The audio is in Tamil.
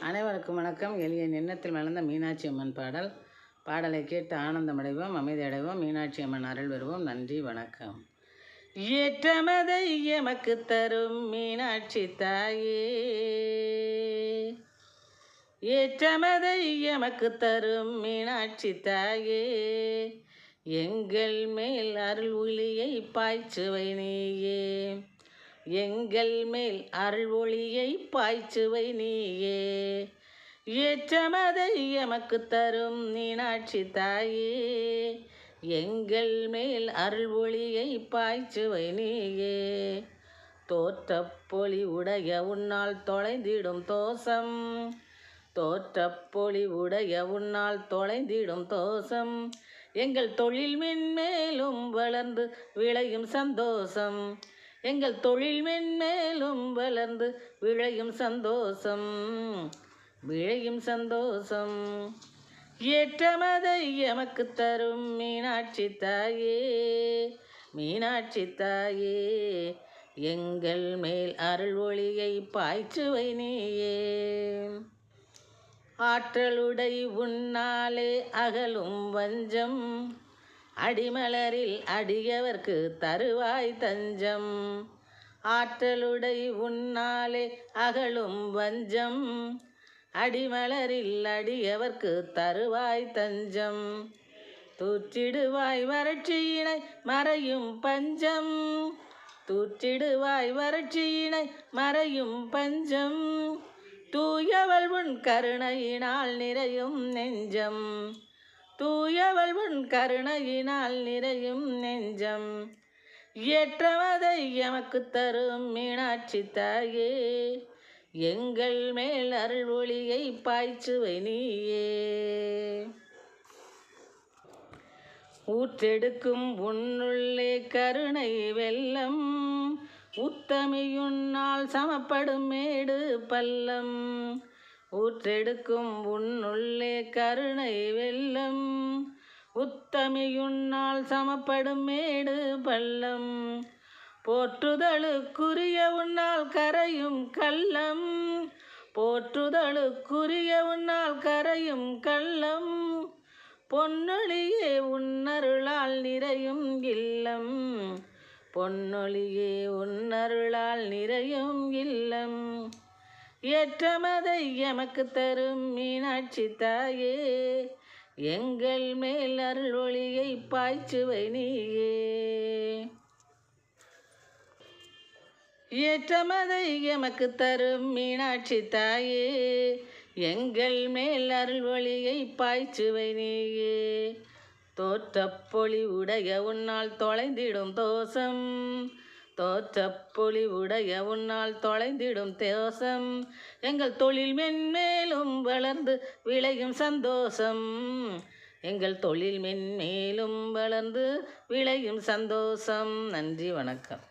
அனைவருக்கும் வணக்கம். எளிய எண்ணத்தில் மலர்ந்த மீனாட்சி அம்மன் பாடல். பாடலை கேட்டு ஆனந்தமடைவோம் அமைதியடைவோம். மீனாட்சி அம்மன் அருள் வருவோம் நன்றி வணக்கம். ஏற்றமதை எமக்கு தரும் மீனாட்சி தாயே. ஏற்றமதை எமக்கு தரும் மீனாட்சி தாயே. எங்கள் மேல் அருள் ஒளியை பாய்ச்சுவை நீயே. எங்கள் மேல் அருள் ஒளியை பாய்ச்சுவை நீயே. ஏற்றமதை எமக்கு தரும் மீனாட்சி தாயே. எங்கள் மேல் அருள் ஒளியை பாய்ச்சுவை நீயே. தோற்றப்பொழி உடைய உன்னால் தொலைந்திடும் தோசம் தோற்றப்பொழி உடைய உன்னால் தொலைந்திடும் தோசம் எங்கள் தொழில் மென்மேலும் வளர்ந்து விளையும் சந்தோஷம். எங்கள் தொழில் மென்மேலும் வளர்ந்து விளையும் சந்தோஷம் விளையும் சந்தோஷம். ஏற்றமதை எமக்கு தரும் மீனாட்சி தாயே மீனாட்சி தாயே எங்கள் மேல் அருள் ஒளியை பாய்ச்சுவை நீயே. ஆற்றலுடை உன்னாலே அகலும் வஞ்சம் அடிமலரில் அடியவர்க்கு தருவாய் தஞ்சம். ஆற்றலுடை உன்னாலே அகழும் வஞ்சம். அடிமலரில் அடியவர்க்கு தருவாய் தஞ்சம். தூற்றிடுவாய் வறட்சியினை மறையும் பஞ்சம். தூற்றிடுவாய் வறட்சியினை மறையும் பஞ்சம். தூயவள் உன் கருணையினால் நிறையும் நெஞ்சம். தூயவள் உன் கருணையினால் நிறையும் நெஞ்சம். ஏற்றவதை எமக்கு தரும் மீனாட்சி தாயே. எங்கள் மேல் அருள் ஒளியை பாய்ச்சுவை நீயே. ஊற்றெடுக்கும் உன்னுள்ளே கருணை வெள்ளம். உத்தமியுன்னால் சமப்படும் மேடு பள்ளம். ஊற்றெடுக்கும் உன்னுள்ளே கருணை வெள்ளம் உத்தமியுன்னால் சமப்படும் மேடு பள்ளம். போற்றுதலுக்குரிய உன்னால் கரையும் கள்ளம். போற்றுதலுக்குரிய உன்னால் கரையும் கள்ளம். பொன்னொழியே உன்னருளால் நிறையும் இல்லம். பொன்னொழியே உன்னருளால் நிறையும் இல்லம். ஏற்றமதை எமக்கு தரும் மீனாட்சி தாயே. எங்கள் மேல் அருள் ஒளியை பாய்ச்சுவை நீயே. ஏற்றமதை எமக்கு தரும் மீனாட்சி தாயே. எங்கள் மேல் அருள் ஒளியை பாய்ச்சுவை நீயே. தோற்றப்பொழி உடைய உன்னால் தொலைந்திடும் தோஷம். தோற்றப்பொழி உடைய உன்னால் தொலைந்திடும் தேசம் எங்கள் தொழில் மென்மேலும் வளர்ந்து விளையும் சந்தோஷம். எங்கள் தொழில் மென்மேலும் வளர்ந்து விளையும் சந்தோஷம். நன்றி வணக்கம்.